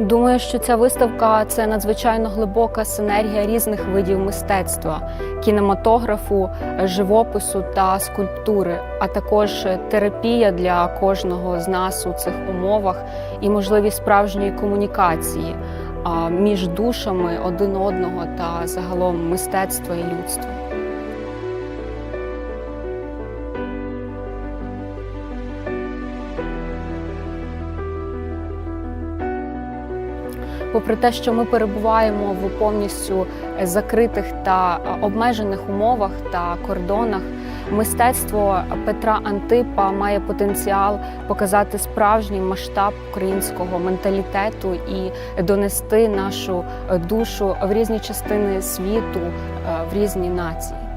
Думаю, що ця виставка це надзвичайно глибока синергія різних видів мистецтва, кінематографу, живопису та скульптури, а також терапія для кожного з нас у цих умовах і можливість справжньої комунікації між душами один одного та загалом мистецтва і людства. Попри те, що ми перебуваємо в повністю закритих та обмежених умовах та кордонах, мистецтво Петра Антипа має потенціал показати справжній масштаб українського менталітету і донести нашу душу в різні частини світу, в різні нації.